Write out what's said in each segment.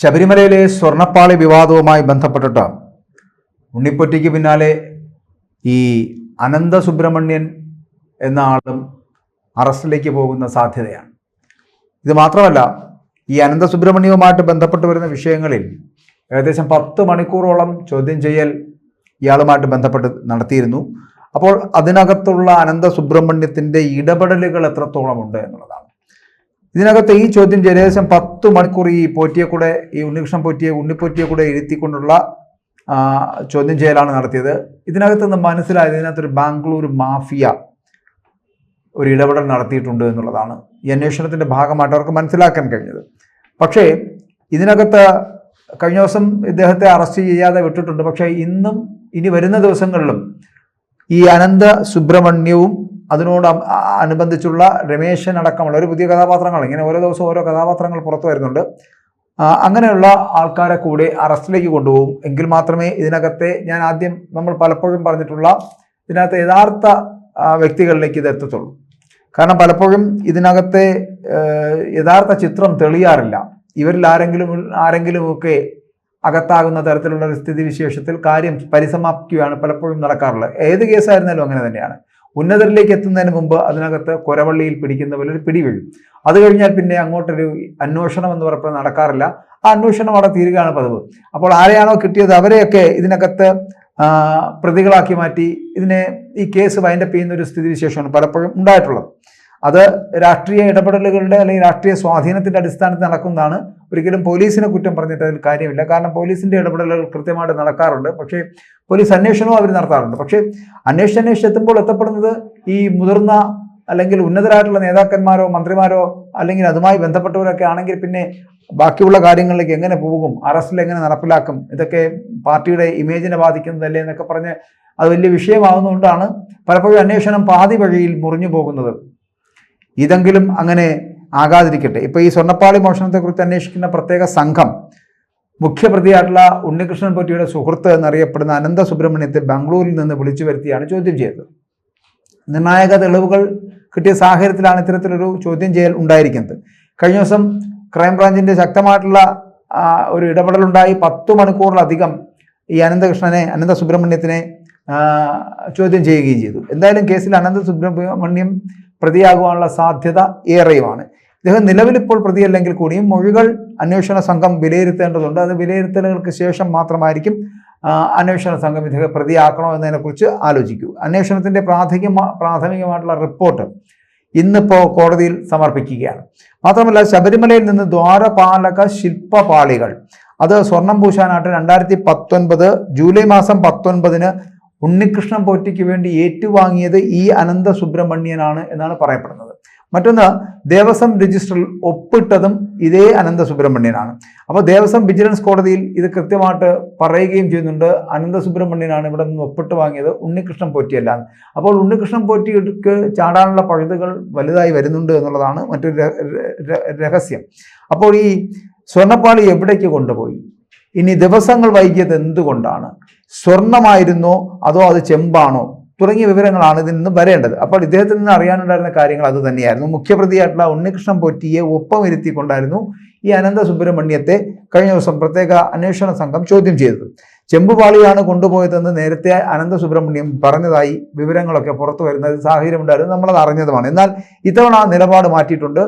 ശബരിമലയിലെ സ്വർണപ്പാളി വിവാദവുമായി ബന്ധപ്പെട്ടിട്ട് ഉണ്ണിപ്പൊറ്റിക്ക് പിന്നാലെ ഈ അനന്ത സുബ്രഹ്മണ്യൻ എന്ന ആളും അറസ്റ്റിലേക്ക് പോകുന്ന സാധ്യതയാണ്. ഇത് മാത്രമല്ല ഈ അനന്ത സുബ്രഹ്മണ്യവുമായിട്ട് ബന്ധപ്പെട്ട് വരുന്ന വിഷയങ്ങളിൽ ഏകദേശം പത്ത് മണിക്കൂറോളം ചോദ്യം ചെയ്യൽ ഇയാളുമായിട്ട് ബന്ധപ്പെട്ട് നടത്തിയിരുന്നു. അപ്പോൾ അതിനകത്തുള്ള അനന്ത സുബ്രഹ്മണ്യത്തിന്റെ ഇടപെടലുകൾ എത്രത്തോളം ഉണ്ട് എന്നുള്ളതാണ്. ഇതിനകത്ത് ഈ ചോദ്യം ഏകദേശം പത്ത് മണിക്കൂർ ഈ പോറ്റിയെ കൂടെ ഈ ഉണ്ണികൃഷ്ണൻ പോറ്റിയെ ഉണ്ണിപ്പോറ്റിയെ കൂടെ എഴുത്തിക്കൊണ്ടുള്ള ചോദ്യം ചെയ്യലാണ് നടത്തിയത്. ഇതിനകത്ത് നിന്ന് മനസ്സിലായത് ഇതിനകത്തൊരു ബാംഗ്ലൂർ മാഫിയ ഒരു ഇടപെടൽ നടത്തിയിട്ടുണ്ട് എന്നുള്ളതാണ് ഈ അന്വേഷണത്തിന്റെ ഭാഗമായിട്ട് അവർക്ക് മനസ്സിലാക്കാൻ കഴിഞ്ഞത്. പക്ഷേ ഇതിനകത്ത് കഴിഞ്ഞ ദിവസം ഇദ്ദേഹത്തെ അറസ്റ്റ് ചെയ്യാതെ വിട്ടിട്ടുണ്ട്. പക്ഷേ ഇന്നും ഇനി വരുന്ന ദിവസങ്ങളിലും ഈ അനന്ത സുബ്രഹ്മണ്യവും അതിനോട് അനുബന്ധിച്ചുള്ള രമേശൻ അടക്കമുള്ള ഒരു പുതിയ കഥാപാത്രങ്ങൾ ഇങ്ങനെ ഓരോ ദിവസവും ഓരോ കഥാപാത്രങ്ങൾ പുറത്തു വരുന്നുണ്ട്. അങ്ങനെയുള്ള ആൾക്കാരെ കൂടെ അറസ്റ്റിലേക്ക് കൊണ്ടുപോകും. എങ്കിൽ മാത്രമേ ഇതിനകത്തെ ഞാൻ ആദ്യം നമ്മൾ പലപ്പോഴും പറഞ്ഞിട്ടുള്ള ഇതിനകത്തെ യഥാർത്ഥ വ്യക്തികളിലേക്ക് ഇത് എത്തത്തുള്ളൂ. കാരണം പലപ്പോഴും ഇതിനകത്തെ യഥാർത്ഥ ചിത്രം തെളിയാറില്ല. ഇവരിൽ ആരെങ്കിലും ആരെങ്കിലുമൊക്കെ അകത്താകുന്ന തരത്തിലുള്ള ഒരു സ്ഥിതിവിശേഷത്തിൽ കാര്യം പരിസമാപ്തിയാണ് പലപ്പോഴും നടക്കാറുള്ളത്. ഏത് കേസായിരുന്നാലും അങ്ങനെ തന്നെയാണ്. ഉന്നതരിലേക്ക് എത്തുന്നതിന് മുമ്പ് അതിനകത്ത് കൊരവള്ളിയിൽ പിടിക്കുന്ന പോലെ ഒരു പിടി വീഴും. അത് കഴിഞ്ഞാൽ പിന്നെ അങ്ങോട്ടൊരു അന്വേഷണം എന്ന് പറഞ്ഞപ്പോൾ നടക്കാറില്ല. ആ അന്വേഷണം അവിടെ തീരുകയാണ് പതിവ്. അപ്പോൾ ആരെയാണോ കിട്ടിയത് അവരെയൊക്കെ ഇതിനകത്ത് പ്രതികളാക്കി മാറ്റി ഇതിനെ ഈ കേസ് വൈൻഡപ്പ് ചെയ്യുന്ന ഒരു സ്ഥിതിവിശേഷമാണ് പലപ്പോഴും ഉണ്ടായിട്ടുള്ളത്. അത് രാഷ്ട്രീയ ഇടപെടലുകളുടെ അല്ലെങ്കിൽ രാഷ്ട്രീയ സ്വാധീനത്തിന്റെ അടിസ്ഥാനത്തിൽ നടക്കുന്നതാണ്. ഒരിക്കലും പോലീസിനെ കുറ്റം പറഞ്ഞിട്ട് അതിൽ കാര്യമില്ല. കാരണം പോലീസിന്റെ ഇടപെടലുകൾ കൃത്യമായിട്ട് നടക്കാറുണ്ട്. പക്ഷേ പോലീസ് അന്വേഷണവും അവർ നടത്താറുണ്ട്. പക്ഷേ അന്വേഷണം എത്തുമ്പോൾ എത്തപ്പെടുന്നത് ഈ മുതിർന്ന അല്ലെങ്കിൽ ഉന്നതരായിട്ടുള്ള നേതാക്കന്മാരോ മന്ത്രിമാരോ അല്ലെങ്കിൽ അതുമായി ബന്ധപ്പെട്ടവരൊക്കെ ആണെങ്കിൽ പിന്നെ ബാക്കിയുള്ള കാര്യങ്ങളിലേക്ക് എങ്ങനെ പോകും അറസ്റ്റിൽ എങ്ങനെ നടപ്പിലാക്കും ഇതൊക്കെ പാർട്ടിയുടെ ഇമേജിനെ ബാധിക്കുന്നതല്ലേ എന്നൊക്കെ പറഞ്ഞ് അത് വലിയ വിഷയമാകുന്നതുകൊണ്ടാണ് പലപ്പോഴും അന്വേഷണം പാതി വഴിയിൽ മുറിഞ്ഞു പോകുന്നത്. ഇതെങ്കിലും അങ്ങനെ ആകാതിരിക്കട്ടെ. ഇപ്പൊ ഈ സ്വർണപ്പാളി മോഷണത്തെക്കുറിച്ച് അന്വേഷിക്കുന്ന പ്രത്യേക സംഘം മുഖ്യപ്രതിയായിട്ടുള്ള ഉണ്ണികൃഷ്ണൻ പൊറ്റിയുടെ സുഹൃത്ത് എന്നറിയപ്പെടുന്ന അനന്ത സുബ്രഹ്മണ്യത്തെ ബാംഗ്ലൂരിൽ നിന്ന് വിളിച്ചു വരുത്തിയാണ് ചോദ്യം ചെയ്തത്. നിർണായക തെളിവുകൾ കിട്ടിയ സാഹചര്യത്തിലാണ് ഇത്തരത്തിലൊരു ചോദ്യം ചെയ്യൽ ഉണ്ടായിരിക്കുന്നത്. കഴിഞ്ഞ ദിവസം ക്രൈംബ്രാഞ്ചിന്റെ ശക്തമായിട്ടുള്ള ഒരു ഇടപെടലുണ്ടായി. പത്തു മണിക്കൂറിലധികം ഈ അനന്തകൃഷ്ണനെ അനന്ത സുബ്രഹ്മണ്യത്തിനെ ചോദ്യം ചെയ്യുകയും ചെയ്തു. എന്തായാലും കേസിൽ അനന്ത സുബ്രഹ്മണ്യം പ്രതിയാകുവാനുള്ള സാധ്യത ഏറെയുമാണ്. ഇദ്ദേഹം നിലവിലിപ്പോൾ പ്രതിയല്ലെങ്കിൽ കൂടിയും മൊഴികൾ അന്വേഷണ സംഘം വിലയിരുത്തേണ്ടതുണ്ട്. അത് വിലയിരുത്തലുകൾക്ക് ശേഷം മാത്രമായിരിക്കും അന്വേഷണ സംഘം ഇദ്ദേഹം പ്രതിയാക്കണോ എന്നതിനെക്കുറിച്ച് ആലോചിക്കൂ. അന്വേഷണത്തിന്റെ പ്രാഥമിക പ്രാഥമികമായിട്ടുള്ള റിപ്പോർട്ട് ഇന്നിപ്പോൾ കോടതിയിൽ സമർപ്പിക്കുകയാണ്. മാത്രമല്ല ശബരിമലയിൽ നിന്ന് ദ്വാരപാലക ശില്പപാളികൾ അത് സ്വർണം പൂശാനായിട്ട് രണ്ടായിരത്തി പത്തൊൻപത് ജൂലൈ മാസം പത്തൊൻപതിന് ഉണ്ണികൃഷ്ണൻ പോറ്റിക്ക് വേണ്ടി ഏറ്റുവാങ്ങിയത് ഈ അനന്ത സുബ്രഹ്മണ്യനാണ് എന്നാണ് പറയപ്പെടുന്നത്. മറ്റൊന്ന് ദേവസ്വം രജിസ്റ്ററിൽ ഒപ്പിട്ടതും ഇതേ അനന്ത സുബ്രഹ്മണ്യനാണ് അപ്പോൾ ദേവസ്വം വിജിലൻസ് കോടതിയിൽ ഇത് കൃത്യമായിട്ട് പറയുകയും ചെയ്യുന്നുണ്ട് അനന്ത സുബ്രഹ്മണ്യനാണ് ഇവിടെ നിന്ന് ഒപ്പിട്ട് വാങ്ങിയത് ഉണ്ണികൃഷ്ണൻ പോറ്റിയല്ല. അപ്പോൾ ഉണ്ണികൃഷ്ണൻ പോറ്റിക്ക് ചാടാനുള്ള പഴുതുകൾ വലുതായി വരുന്നുണ്ട് എന്നുള്ളതാണ് മറ്റൊരു രഹസ്യം. അപ്പോൾ ഈ സ്വർണപ്പാളി എവിടേക്ക് കൊണ്ടുപോയി? ഇനി ദിവസങ്ങൾ വൈകിയത് എന്തുകൊണ്ടാണ്? സ്വർണമായിരുന്നോ അതോ അത് ചെമ്പാണോ? തുടങ്ങിയ വിവരങ്ങളാണ് ഇതിൽ നിന്ന് വരേണ്ടത്. അപ്പോൾ ഇദ്ദേഹത്തിൽ നിന്ന് അറിയാനുണ്ടായിരുന്ന കാര്യങ്ങൾ അത് തന്നെയായിരുന്നു. മുഖ്യപ്രതിയായിട്ടുള്ള ഉണ്ണികൃഷ്ണൻ പോറ്റിയെ ഒപ്പം ഇരുത്തിക്കൊണ്ടായിരുന്നു ഈ അനന്ത സുബ്രഹ്മണ്യത്തെ കഴിഞ്ഞ ദിവസം പ്രത്യേക അന്വേഷണ സംഘം ചോദ്യം ചെയ്തത്. ചെമ്പുപാളിയാണ് കൊണ്ടുപോയതെന്ന് നേരത്തെ അനന്ത സുബ്രഹ്മണ്യം പറഞ്ഞതായി വിവരങ്ങളൊക്കെ പുറത്തു വരുന്ന സാഹചര്യം ഉണ്ടായിരുന്നു നമ്മളത് അറിഞ്ഞതുമാണ്. എന്നാൽ ഇത്തവണ നിലപാട് മാറ്റിയിട്ടുണ്ട്.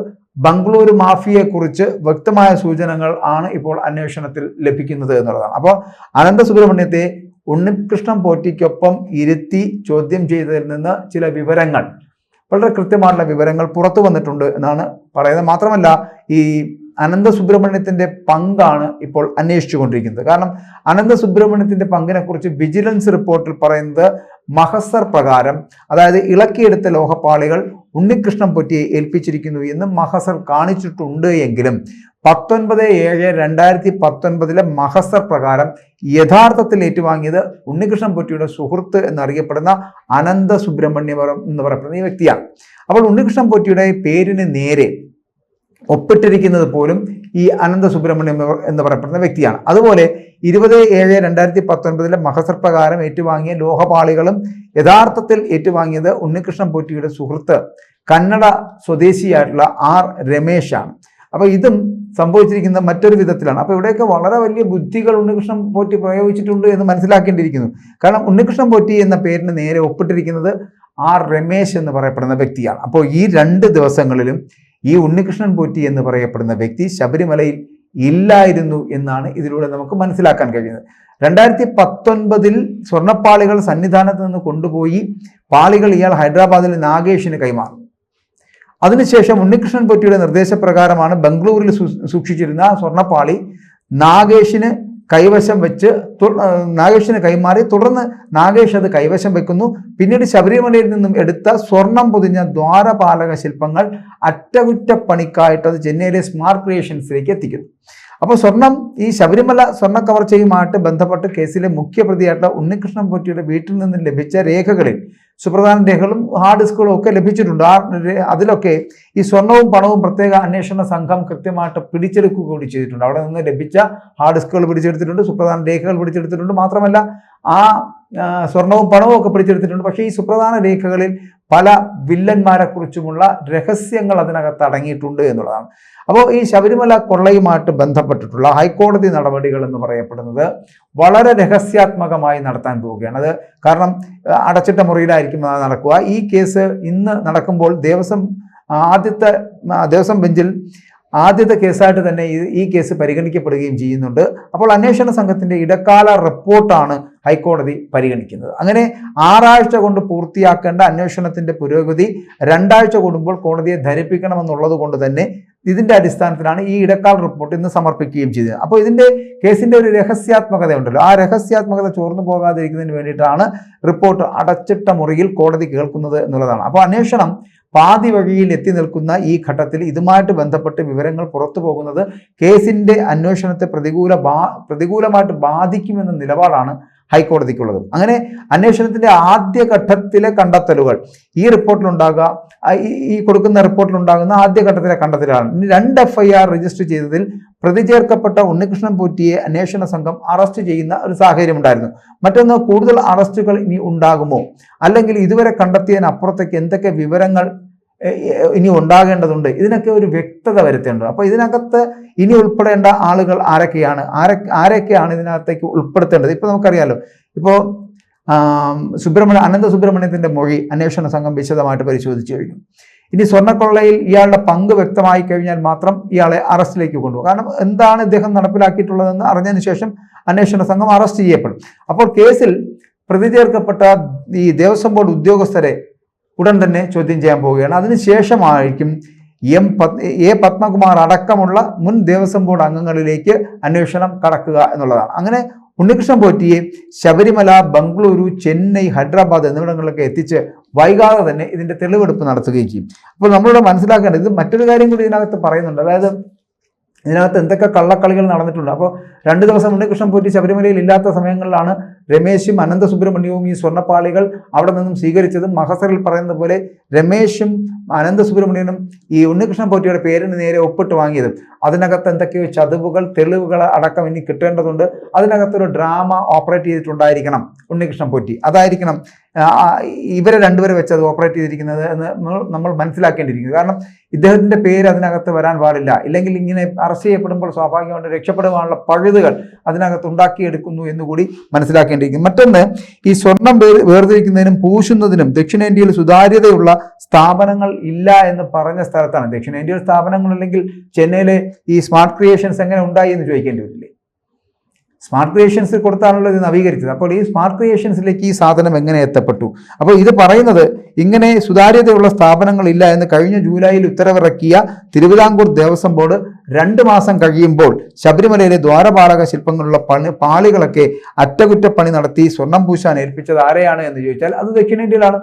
ബംഗളൂരു മാഫിയെക്കുറിച്ച് വ്യക്തമായ സൂചനകൾ ആണ് ഇപ്പോൾ അന്വേഷണത്തിൽ ലഭിക്കുന്നത് എന്നുള്ളതാണ്. അപ്പോൾ അനന്ത സുബ്രഹ്മണ്യത്തെ ഉണ്ണികൃഷ്ണൻ പോറ്റിക്കൊപ്പം ഇരുത്തി ചോദ്യം ചെയ്തതിൽ നിന്ന് ചില വിവരങ്ങൾ വളരെ കൃത്യമായിട്ടുള്ള വിവരങ്ങൾ പുറത്തു വന്നിട്ടുണ്ട് എന്നാണ് പറയുന്നത്. മാത്രമല്ല ഈ അനന്ത സുബ്രഹ്മണ്യത്തിന്റെ പങ്കാണ് ഇപ്പോൾ അന്വേഷിച്ചുകൊണ്ടിരിക്കുന്നത്. കാരണം അനന്ത സുബ്രഹ്മണ്യത്തിന്റെ പങ്കിനെ കുറിച്ച് വിജിലൻസ് റിപ്പോർട്ടിൽ പറയുന്നത് മഹസർ പ്രകാരം അതായത് ഇളക്കിയെടുത്ത ലോഹപ്പാളികൾ ഉണ്ണികൃഷ്ണൻ പൊറ്റിയെ ഏൽപ്പിച്ചിരിക്കുന്നു എന്ന് മഹസർ കാണിച്ചിട്ടുണ്ട് എങ്കിലും പത്തൊൻപത് ഏഴ് രണ്ടായിരത്തി പത്തൊൻപതിലെ മഹസർ പ്രകാരം യഥാർത്ഥത്തിൽ ഏറ്റുവാങ്ങിയത് ഉണ്ണികൃഷ്ണൻ പൊറ്റിയുടെ സുഹൃത്ത് എന്നറിയപ്പെടുന്ന അനന്ത സുബ്രഹ്മണ്യപുരം എന്ന് പറയപ്പെടുന്ന ഈ വ്യക്തിയാണ്. അപ്പോൾ ഉണ്ണികൃഷ്ണൻ പൊറ്റിയുടെ പേരിന് നേരെ ഒപ്പിട്ടിരിക്കുന്നത് പോലും ഈ അനന്ത സുബ്രഹ്മണ്യം എന്ന് പറയപ്പെടുന്ന വ്യക്തിയാണ്. അതുപോലെ ഇരുപത് ഏഴ് രണ്ടായിരത്തി പത്തൊൻപതിലെ മഹസർ പ്രകാരം ഏറ്റുവാങ്ങിയ ലോഹപാളികളും യഥാർത്ഥത്തിൽ ഏറ്റുവാങ്ങിയത് ഉണ്ണികൃഷ്ണൻ പോറ്റിയുടെ സുഹൃത്ത് കന്നഡ സ്വദേശിയായിട്ടുള്ള ആർ രമേശാണ്. അപ്പോൾ ഇതും സംഭവിച്ചിരിക്കുന്നത് മറ്റൊരു വിധത്തിലാണ്. അപ്പോൾ ഇവിടെയൊക്കെ വളരെ വലിയ ബുദ്ധികൾ ഉണ്ണികൃഷ്ണൻ പോറ്റി പ്രയോഗിച്ചിട്ടുണ്ട് എന്ന് മനസ്സിലാക്കേണ്ടിയിരിക്കുന്നു. കാരണം ഉണ്ണികൃഷ്ണൻ പോറ്റി എന്ന പേരിന് നേരെ ഒപ്പിട്ടിരിക്കുന്നത് ആർ രമേശ് എന്ന് പറയപ്പെടുന്ന വ്യക്തിയാണ്. അപ്പോൾ ഈ രണ്ട് ദിവസങ്ങളിലും ഈ ഉണ്ണികൃഷ്ണൻ പോറ്റി എന്ന് പറയപ്പെടുന്ന വ്യക്തി ശബരിമലയിൽ ഇല്ലായിരുന്നു എന്നാണ് ഇതിലൂടെ നമുക്ക് മനസ്സിലാക്കാൻ കഴിയുന്നത്. രണ്ടായിരത്തി പത്തൊൻപതിൽ സ്വർണപ്പാളികൾ സന്നിധാനത്ത് നിന്ന് കൊണ്ടുപോയി പാളികൾ ഇയാൾ ഹൈദരാബാദിൽ നാഗേഷിന് കൈമാറും. അതിനുശേഷം ഉണ്ണികൃഷ്ണൻ പൊറ്റിയുടെ നിർദ്ദേശപ്രകാരമാണ് ബംഗളൂരിൽ സൂക്ഷിച്ചിരുന്ന സ്വർണപ്പാളി നാഗേഷിന് കൈവശം വെച്ച് നാഗേഷിന് കൈമാറി. തുടർന്ന് നാഗേഷ് അത് കൈവശം വെക്കുന്നു. പിന്നീട് ശബരിമലയിൽ നിന്നും എടുത്ത സ്വർണം പൊതിഞ്ഞ ദ്വാരപാലക ശില്പങ്ങൾ അറ്റകുറ്റപ്പണിക്കായിട്ട് അത് ചെന്നൈയിലെ സ്മാർട്ട് ക്രിയേഷൻസിലേക്ക് എത്തിക്കുന്നു. അപ്പോൾ സ്വർണം ഈ ശബരിമല സ്വർണ കവർച്ചയുമായിട്ട് ബന്ധപ്പെട്ട് കേസിലെ മുഖ്യപ്രതിയായിട്ടുള്ള ഉണ്ണികൃഷ്ണൻ പൊറ്റിയുടെ വീട്ടിൽ നിന്ന് ലഭിച്ച രേഖകളിൽ സുപ്രധാന രേഖകളും ഹാർഡ് ഡിസ്കുകളും ഒക്കെ ലഭിച്ചിട്ടുണ്ട്. ആ അതിലൊക്കെ ഈ സ്വർണവും പണവും പ്രത്യേക അന്വേഷണ സംഘം കൃത്യമായിട്ട് പിടിച്ചെടുക്കുക കൂടി ചെയ്തിട്ടുണ്ട്. അവിടെ നിന്ന് ലഭിച്ച ഹാർഡ് ഡിസ്കുകൾ പിടിച്ചെടുത്തിട്ടുണ്ട് സുപ്രധാന രേഖകൾ പിടിച്ചെടുത്തിട്ടുണ്ട്. മാത്രമല്ല ആ സ്വർണവും പണവും ഒക്കെ പിടിച്ചെടുത്തിട്ടുണ്ട്. പക്ഷേ ഈ സുപ്രധാന രേഖകളിൽ പല വില്ലന്മാരെക്കുറിച്ചുമുള്ള രഹസ്യങ്ങൾ അതിനകത്ത് അടങ്ങിയിട്ടുണ്ട് എന്നുള്ളതാണ്. അപ്പോൾ ഈ ശബരിമല കൊള്ളയുമായിട്ട് ബന്ധപ്പെട്ടിട്ടുള്ള ഹൈക്കോടതി നടപടികൾ എന്ന് പറയപ്പെടുന്നത് വളരെ രഹസ്യാത്മകമായി നടത്താൻ പോവുകയാണ്. അത് കാരണം അടച്ചിട്ട മുറിയിലായിരിക്കും അത് നടക്കുക. ഈ കേസ് ഇന്ന് നടക്കുമ്പോൾ ദേവസ്വം ആദ്യത്തെ ദേവസ്വം ബെഞ്ചിൽ ആദ്യത്തെ കേസായിട്ട് തന്നെ ഈ കേസ് പരിഗണിക്കപ്പെടുകയും ചെയ്യുന്നുണ്ട്. അപ്പോൾ അന്വേഷണ സംഘത്തിന്റെ ഇടക്കാല റിപ്പോർട്ടാണ് ഹൈക്കോടതി പരിഗണിക്കുന്നത്. അങ്ങനെ ആറാഴ്ച കൊണ്ട് പൂർത്തിയാക്കേണ്ട അന്വേഷണത്തിന്റെ പുരോഗതി രണ്ടാഴ്ച കൂടുമ്പോൾ കോടതിയെ ധരിപ്പിക്കണമെന്നുള്ളത് കൊണ്ട് തന്നെ ഇതിന്റെ അടിസ്ഥാനത്തിലാണ് ഈ ഇടക്കാല റിപ്പോർട്ട് ഇന്ന് സമർപ്പിക്കുകയും ചെയ്തത്. അപ്പോൾ ഇതിന്റെ കേസിന്റെ ഒരു രഹസ്യാത്മകത ഉണ്ടല്ലോ ആ രഹസ്യാത്മകത ചോർന്നു പോകാതിരിക്കുന്നതിന് വേണ്ടിയിട്ടാണ് റിപ്പോർട്ട് അടച്ചിട്ട മുറിയിൽ കോടതി കേൾക്കുന്നത് എന്നുള്ളതാണ്. അപ്പോൾ അന്വേഷണം പാതി വഴിയിൽ എത്തി നിൽക്കുന്ന ഈ ഘട്ടത്തിൽ ഇതുമായിട്ട് ബന്ധപ്പെട്ട് വിവരങ്ങൾ പുറത്തു പോകുന്നത് കേസിന്റെ അന്വേഷണത്തെ പ്രതികൂല ബാ പ്രതികൂലമായിട്ട് ബാധിക്കുമെന്ന നിലപാടാണ് ഹൈക്കോടതിക്കുള്ളത്. അങ്ങനെ അന്വേഷണത്തിന്റെ ആദ്യ ഘട്ടത്തിലെ കണ്ടെത്തലുകൾ ഈ റിപ്പോർട്ടിലുണ്ടാകുക ഈ കൊടുക്കുന്ന റിപ്പോർട്ടിലുണ്ടാകുന്ന ആദ്യ ഘട്ടത്തിലെ കണ്ടെത്തലാണ്. ഇനി രണ്ട് എഫ് ഐ ആർ രജിസ്റ്റർ ചെയ്തതിൽ പ്രതി ചേർക്കപ്പെട്ട ഉണ്ണികൃഷ്ണൻ പൂറ്റിയെ അന്വേഷണ സംഘം അറസ്റ്റ് ചെയ്യുന്ന ഒരു സാഹചര്യം ഉണ്ടായിരുന്നു. മറ്റൊന്ന് കൂടുതൽ അറസ്റ്റുകൾ ഇനി ഉണ്ടാകുമോ? അല്ലെങ്കിൽ ഇതുവരെ കണ്ടെത്തിയതിനപ്പുറത്തേക്ക് എന്തൊക്കെ വിവരങ്ങൾ ഇനി ഉണ്ടാകേണ്ടതുണ്ട്. ഇതിനൊക്കെ ഒരു വ്യക്തത വരുത്തേണ്ടത് അപ്പോൾ ഇതിനകത്ത് ഇനി ഉൾപ്പെടേണ്ട ആളുകൾ ആരൊക്കെയാണ്? ആരെ ആരൊക്കെയാണ് ഇതിനകത്തേക്ക് ഉൾപ്പെടുത്തേണ്ടത്? ഇപ്പോൾ നമുക്കറിയാലോ. ഇപ്പോൾ സുബ്രഹ്മണ്യ അനന്ത സുബ്രഹ്മണ്യത്തിന്റെ മൊഴി അന്വേഷണ സംഘം വിശദമായിട്ട് പരിശോധിച്ചു കഴിഞ്ഞു. ഇനി സ്വർണക്കൊള്ളയിൽ ഇയാളുടെ പങ്ക് വ്യക്തമായി കഴിഞ്ഞാൽ മാത്രം ഇയാളെ അറസ്റ്റിലേക്ക് കൊണ്ടുപോകും. കാരണം എന്താണ് ഇദ്ദേഹം നടപ്പിലാക്കിയിട്ടുള്ളതെന്ന് അറിഞ്ഞതിന് ശേഷം അന്വേഷണ സംഘം അറസ്റ്റ് ചെയ്യപ്പെടും. അപ്പോൾ കേസിൽ പ്രതി ചേർക്കപ്പെട്ട ഈ ദേവസ്വം ബോർഡ് ഉദ്യോഗസ്ഥരെ ഉടൻ തന്നെ ചോദ്യം ചെയ്യാൻ പോവുകയാണ്. അതിനുശേഷമായിരിക്കും എം പത് എ പത്മകുമാർ അടക്കമുള്ള മുൻ ദേവസ്വം ബോർഡ് അംഗങ്ങളിലേക്ക് അന്വേഷണം കടക്കുക എന്നുള്ളതാണ്. അങ്ങനെ ഉണ്ണികൃഷ്ണൻ പോറ്റിയെ ശബരിമല ബംഗളൂരു ചെന്നൈ ഹൈദരാബാദ് എന്നിവിടങ്ങളിലൊക്കെ എത്തിച്ച് വൈകാതെ തന്നെ ഇതിന്റെ തെളിവെടുപ്പ് നടത്തുകയും ചെയ്യും. അപ്പോൾ നമ്മളിവിടെ മനസ്സിലാക്കേണ്ടത് ഇത് മറ്റൊരു കാര്യം കൂടി ഇതിനകത്ത് പറയുന്നുണ്ട്. അതായത് ഇതിനകത്ത് എന്തൊക്കെ കള്ളക്കളികൾ നടന്നിട്ടുണ്ട്. അപ്പോൾ രണ്ട് ദിവസം ഉണ്ണികൃഷ്ണൻ പോറ്റി ശബരിമലയിൽ ഇല്ലാത്ത സമയങ്ങളിലാണ് രമേശും അനന്ത സുബ്രഹ്മണ്യവും ഈ സ്വർണപ്പാളികൾ അവിടെ നിന്നും സ്വീകരിച്ചതും മഹസറിൽ പറയുന്ന പോലെ രമേശും അനന്ത സുബ്രഹ്മണ്യനും ഈ ഉണ്ണികൃഷ്ണൻ പോറ്റിയുടെ പേരിന് നേരെ ഒപ്പിട്ട് വാങ്ങിയതും. അതിനകത്ത് എന്തൊക്കെയോ ചതിവുകൾ തെളിവുകൾ അടക്കം ഇനി കിട്ടേണ്ടതുണ്ട്. അതിനകത്തൊരു ഡ്രാമ ഓപ്പറേറ്റ് ചെയ്തിട്ടുണ്ടായിരിക്കണം ഉണ്ണികൃഷ്ണൻ പോറ്റി. അതായിരിക്കണം ഇവരെ രണ്ടുപേരെ വെച്ച് അത് ഓപ്പറേറ്റ് ചെയ്തിരിക്കുന്നത് എന്ന് നമ്മൾ- മനസ്സിലാക്കേണ്ടിയിരിക്കുന്നു. കാരണം ഇദ്ദേഹത്തിന്റെ പേര് അതിനകത്ത് വരാൻ പാടില്ല. ഇല്ലെങ്കിൽ ഇങ്ങനെ അറസ്റ്റ് ചെയ്യപ്പെടുമ്പോൾ സ്വാഭാവികമായിട്ട് രക്ഷപ്പെടുവാനുള്ള പഴുതുകൾ അതിനകത്ത് ഉണ്ടാക്കിയെടുക്കുന്നു എന്നുകൂടി മനസ്സിലാക്കേണ്ടിയിരിക്കുന്നു. മറ്റൊന്ന് ഈ സ്വർണം വേർതിരിക്കുന്നതിനും പൂശുന്നതിനും ദക്ഷിണേന്ത്യയിൽ സുതാര്യതയുള്ള സ്ഥാപനങ്ങൾ ഇല്ല എന്ന് പറഞ്ഞ സ്ഥലത്താണ്. ദക്ഷിണേന്ത്യയിൽ സ്ഥാപനങ്ങളില്ലെങ്കിൽ ചെന്നൈയിലെ ഈ സ്മാർട്ട് ക്രിയേഷൻസ് എങ്ങനെ ഉണ്ടായി എന്ന് ചോദിക്കേണ്ടി വരില്ലേ? സ്മാർട്ട് ക്രിയേഷൻസിൽ കൊടുത്താണല്ലോ ഇത് നവീകരിച്ചത്. അപ്പോൾ ഈ സ്മാർട്ട് ക്രിയേഷൻസിലേക്ക് ഈ സാധനം എങ്ങനെ എത്തപ്പെട്ടു? അപ്പോൾ ഇത് പറയുന്നത് ഇങ്ങനെ സുതാര്യതയുള്ള സ്ഥാപനങ്ങളില്ല എന്ന് കഴിഞ്ഞ ജൂലൈയിൽ ഉത്തരവിറക്കിയ തിരുവിതാംകൂർ ദേവസ്വം ബോർഡ് രണ്ട് മാസം കഴിയുമ്പോൾ ശബരിമലയിലെ ദ്വാരപാലക ശില്പങ്ങളുള്ള പണി പാളികളൊക്കെ അറ്റകുറ്റപ്പണി നടത്തി സ്വർണം പൂശാൻ ഏൽപ്പിച്ചത് ആരെയാണ് എന്ന് ചോദിച്ചാൽ അത് ദക്ഷിണേന്ത്യയിലാണ്.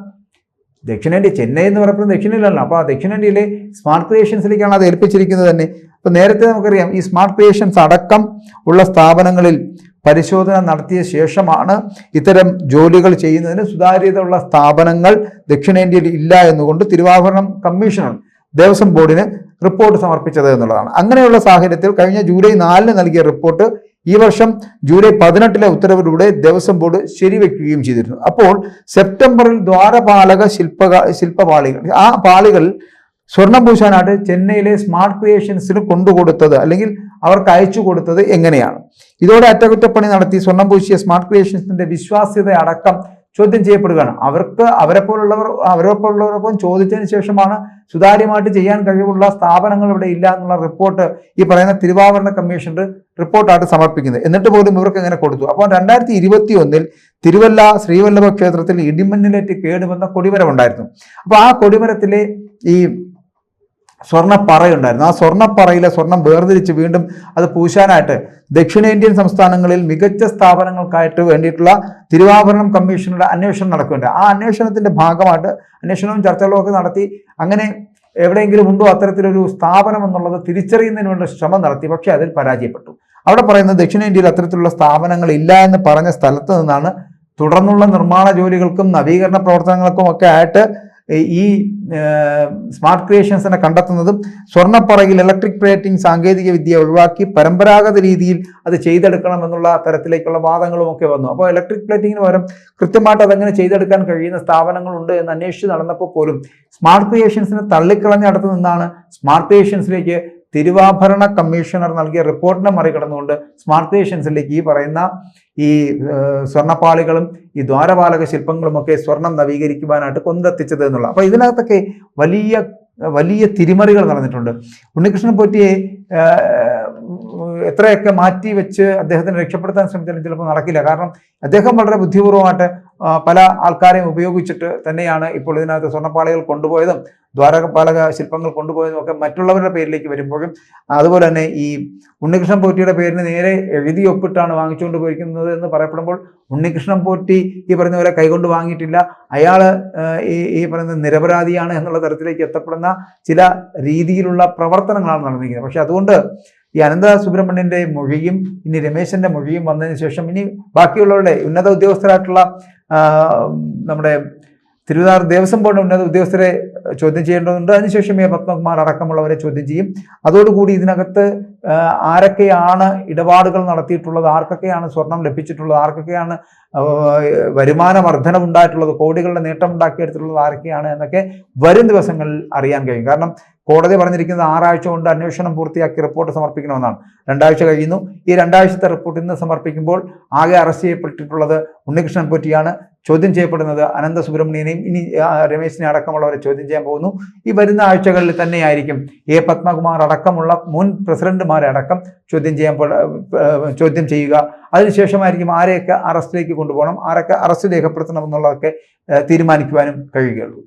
ദക്ഷിണേന്ത്യ ചെന്നൈ എന്ന് പറയുന്നത് ദക്ഷിണേന്ത്യയിലാണ്. അപ്പോൾ ആ ദക്ഷിണേന്ത്യയിലെ സ്മാർട്ട് ക്രിയേഷൻസിലേക്കാണ് അത് ഏൽപ്പിച്ചിരിക്കുന്നത് തന്നെ. ഇപ്പോൾ നേരത്തെ നമുക്കറിയാം ഈ സ്മാർട്ട് ക്രിയേഷൻസ് അടക്കം ഉള്ള സ്ഥാപനങ്ങളിൽ പരിശോധന നടത്തിയ ശേഷമാണ് ഇത്തരം ജോലികൾ ചെയ്യുന്നതിന് സുതാര്യത ഉള്ള സ്ഥാപനങ്ങൾ ദക്ഷിണേന്ത്യയിൽ ഇല്ല എന്നുകൊണ്ട് തിരുവാഭരണം കമ്മീഷണർ ദേവസ്വം ബോർഡിന് റിപ്പോർട്ട് സമർപ്പിച്ചത് എന്നുള്ളതാണ്. അങ്ങനെയുള്ള സാഹചര്യത്തിൽ കഴിഞ്ഞ ജൂലൈ നാലിന് നൽകിയ റിപ്പോർട്ട് ഈ വർഷം ജൂലൈ പതിനെട്ടിലെ ഉത്തരവിലൂടെ ദേവസ്വം ബോർഡ് ശരിവെക്കുകയും ചെയ്തിരുന്നു. അപ്പോൾ സെപ്റ്റംബറിൽ ദ്വാരപാലക ശില്പ ശില്പപാളികൾ ആ പാളികൾ സ്വർണം പൂശാനായിട്ട് ചെന്നൈയിലെ സ്മാർട്ട് ക്രിയേഷൻസിന് കൊണ്ടുകൊടുത്തത് അല്ലെങ്കിൽ അവർക്ക് അയച്ചു കൊടുത്തത് എങ്ങനെയാണ്? ഇതോടെ അറ്റകുറ്റപ്പണി നടത്തി സ്വർണം പൂശിയ സ്മാർട്ട് ക്രിയേഷൻസിന്റെ വിശ്വാസ്യത അടക്കം ചോദ്യം ചെയ്യപ്പെടുകയാണ്. അവർക്ക് അവരെ പോലുള്ളവർ അവരെ പോലുള്ളവരൊപ്പം ചോദിച്ചതിന് ശേഷമാണ് സുതാര്യമായിട്ട് ചെയ്യാൻ കഴിവുള്ള സ്ഥാപനങ്ങൾ ഇവിടെ ഇല്ല എന്നുള്ള റിപ്പോർട്ട് ഈ പറയുന്ന തിരുവാഭരണ കമ്മീഷണർ റിപ്പോർട്ടായിട്ട് സമർപ്പിക്കുന്നത്. എന്നിട്ട് പോലും ഇവർക്ക് എങ്ങനെ കൊടുത്തു? അപ്പോൾ രണ്ടായിരത്തി ഇരുപത്തി ഒന്നിൽ തിരുവല്ല ശ്രീവല്ലഭ ക്ഷേത്രത്തിൽ ഇടിമണ്ണിലേറ്റ് കേടുവന്ന കൊടിമരമുണ്ടായിരുന്നു. അപ്പോൾ ആ കൊടിമരത്തിലെ ഈ സ്വർണപ്പറയുണ്ടായിരുന്നു. ആ സ്വർണപ്പറയിലെ സ്വർണം വേർതിരിച്ച് വീണ്ടും അത് പൂശാനായിട്ട് ദക്ഷിണേന്ത്യൻ സംസ്ഥാനങ്ങളിൽ മികച്ച സ്ഥാപനങ്ങൾക്കായിട്ട് വേണ്ടിയിട്ടുള്ള തിരുവാഭരണം കമ്മീഷനുടെ അന്വേഷണം നടക്കുന്നുണ്ട്. ആ അന്വേഷണത്തിന്റെ ഭാഗമായിട്ട് അന്വേഷണവും ചർച്ചകളും ഒക്കെ നടത്തി അങ്ങനെ എവിടെയെങ്കിലും ഉണ്ടോ അത്തരത്തിലൊരു സ്ഥാപനം എന്നുള്ളത് തിരിച്ചറിയുന്നതിന് വേണ്ട ശ്രമം നടത്തി. പക്ഷേ അതിൽ പരാജയപ്പെട്ടു. അവിടെ പറയുന്നത് ദക്ഷിണേന്ത്യയിൽ അത്തരത്തിലുള്ള സ്ഥാപനങ്ങൾ ഇല്ല എന്ന് പറഞ്ഞ സ്ഥലത്ത് നിന്നാണ് തുടർന്നുള്ള നിർമ്മാണ ജോലികൾക്കും നവീകരണ പ്രവർത്തനങ്ങൾക്കും ഒക്കെ ആയിട്ട് ഈ സ്മാർട്ട് ക്രിയേഷൻസിനെ കണ്ടെത്തുന്നതും സ്വർണപ്പറയിൽ ഇലക്ട്രിക് പ്ലേറ്റിംഗ് സാങ്കേതിക വിദ്യ ഒഴിവാക്കി പരമ്പരാഗത രീതിയിൽ അത് ചെയ്തെടുക്കണം എന്നുള്ള തരത്തിലേക്കുള്ള വാദങ്ങളും ഒക്കെ വന്നു. അപ്പോൾ ഇലക്ട്രിക് പ്ലേറ്റിങ്ങിന് പകരം കൃത്യമായിട്ട് അതങ്ങനെ ചെയ്തെടുക്കാൻ കഴിയുന്ന സ്ഥാപനങ്ങളുണ്ട് എന്ന് അന്വേഷിച്ച് നടന്നപ്പോൾ പോലും സ്മാർട്ട് ക്രിയേഷൻസിനെ തള്ളിക്കളഞ്ഞ നിന്നാണ് സ്മാർട്ട് ക്രിയേഷൻസിലേക്ക് തിരുവാഭരണ കമ്മീഷണർ നൽകിയ റിപ്പോർട്ടിനെ മറികടന്നുകൊണ്ട് സ്മാർട്ട് ഏഷ്യൻസിലേക്ക് ഈ പറയുന്ന ഈ സ്വർണപ്പാളികളും ഈ ദ്വാരപാലക ശില്പങ്ങളുമൊക്കെ സ്വർണം നവീകരിക്കുവാനായിട്ട് കൊണ്ടെത്തിച്ചത് എന്നുള്ള അപ്പോൾ ഇതിനകത്തൊക്കെ വലിയ വലിയ തിരിമറികൾ നടന്നിട്ടുണ്ട്. ഉണ്ണികൃഷ്ണൻ പോറ്റിയെ എത്രയൊക്കെ മാറ്റി വെച്ച് അദ്ദേഹത്തിനെ രക്ഷപ്പെടുത്താൻ ശ്രമിച്ചാലും ചിലപ്പോൾ നടക്കില്ല. കാരണം അദ്ദേഹം വളരെ ബുദ്ധിപൂർവമായിട്ട് പല ആൾക്കാരെയും ഉപയോഗിച്ചിട്ട് തന്നെയാണ് ഇപ്പോൾ ഇതിനകത്ത് സ്വർണപ്പാളികൾ കൊണ്ടുപോയതും ദ്വാരപാലക ശില്പങ്ങൾ കൊണ്ടുപോയതും ഒക്കെ മറ്റുള്ളവരുടെ പേരിലേക്ക് വരുമ്പോഴും അതുപോലെ തന്നെ ഈ ഉണ്ണികൃഷ്ണൻ പോറ്റിയുടെ പേരിന് നേരെ എഴുതി ഒപ്പിട്ടാണ് വാങ്ങിച്ചുകൊണ്ട് പോയിരിക്കുന്നത് എന്ന് പറയപ്പെടുമ്പോൾ ഉണ്ണികൃഷ്ണൻ പോറ്റി ഈ പറയുന്ന പോലെ കൈകൊണ്ട് വാങ്ങിയിട്ടില്ല. അയാൾ ഈ ഈ പറയുന്ന നിരപരാധിയാണ് എന്നുള്ള തരത്തിലേക്ക് എത്തപ്പെടുന്ന ചില രീതിയിലുള്ള പ്രവർത്തനങ്ങളാണ് നടന്നിരിക്കുന്നത്. പക്ഷെ അതുകൊണ്ട് ഈ അനന്ത സുബ്രഹ്മണ്യന്റെ മൊഴിയും ഇനി രമേശന്റെ മൊഴിയും വന്നതിന് ശേഷം ഇനി ബാക്കിയുള്ളവരുടെ ഉന്നത ഉദ്യോഗസ്ഥരായിട്ടുള്ള നമ്മുടെ തിരുവിതാർ ദേവസ്വം ബോർഡ് ഉന്നത ഉദ്യോഗസ്ഥരെ ചോദ്യം ചെയ്യേണ്ടതുണ്ട്. അതിനുശേഷം എ പത്മകുമാർ അടക്കമുള്ളവരെ ചോദ്യം ചെയ്യും. അതോടുകൂടി ഇതിനകത്ത് ആരൊക്കെയാണ് ഇടപാടുകൾ നടത്തിയിട്ടുള്ളത്? ആർക്കൊക്കെയാണ് സ്വർണം ലഭിച്ചിട്ടുള്ളത്? ആർക്കൊക്കെയാണ് വരുമാന വർധനം ഉണ്ടായിട്ടുള്ളത്? കോടികളുടെ നേട്ടം ഉണ്ടാക്കിയെടുത്തിട്ടുള്ളത് ആരൊക്കെയാണ് എന്നൊക്കെ വരും ദിവസങ്ങളിൽ അറിയാൻ കഴിയും. കാരണം കോടതി പറഞ്ഞിരിക്കുന്നത് ആറാഴ്ച കൊണ്ട് അന്വേഷണം പൂർത്തിയാക്കി റിപ്പോർട്ട് സമർപ്പിക്കണമെന്നാണ്. രണ്ടാഴ്ച കഴിയുന്നു. ഈ രണ്ടാഴ്ചത്തെ റിപ്പോർട്ട് ഇന്ന് സമർപ്പിക്കുമ്പോൾ ആകെ അറസ്റ്റ് ചെയ്യപ്പെട്ടിട്ടുള്ളത് ഉണ്ണികൃഷ്ണൻ പൊറ്റിയാണ്. ചോദ്യം ചെയ്യപ്പെടുന്നത് അനന്ത സുബ്രഹ്മണ്യനെയും ഇനി രമേശിനെ അടക്കമുള്ളവരെ ചോദ്യം ചെയ്യാൻ പോകുന്നു. ഈ വരുന്ന ആഴ്ചകളിൽ തന്നെയായിരിക്കും എ പത്മകുമാർ അടക്കമുള്ള മുൻ പ്രസിഡന്റുമാരെ അടക്കം ചോദ്യം ചെയ്യാൻ ചോദ്യം ചെയ്യുക. അതിനുശേഷമായിരിക്കും ആരെയൊക്കെ അറസ്റ്റിലേക്ക് കൊണ്ടുപോകണം ആരൊക്കെ അറസ്റ്റ് രേഖപ്പെടുത്തണം എന്നുള്ളതൊക്കെ തീരുമാനിക്കുവാനും കഴിയുകയുള്ളൂ.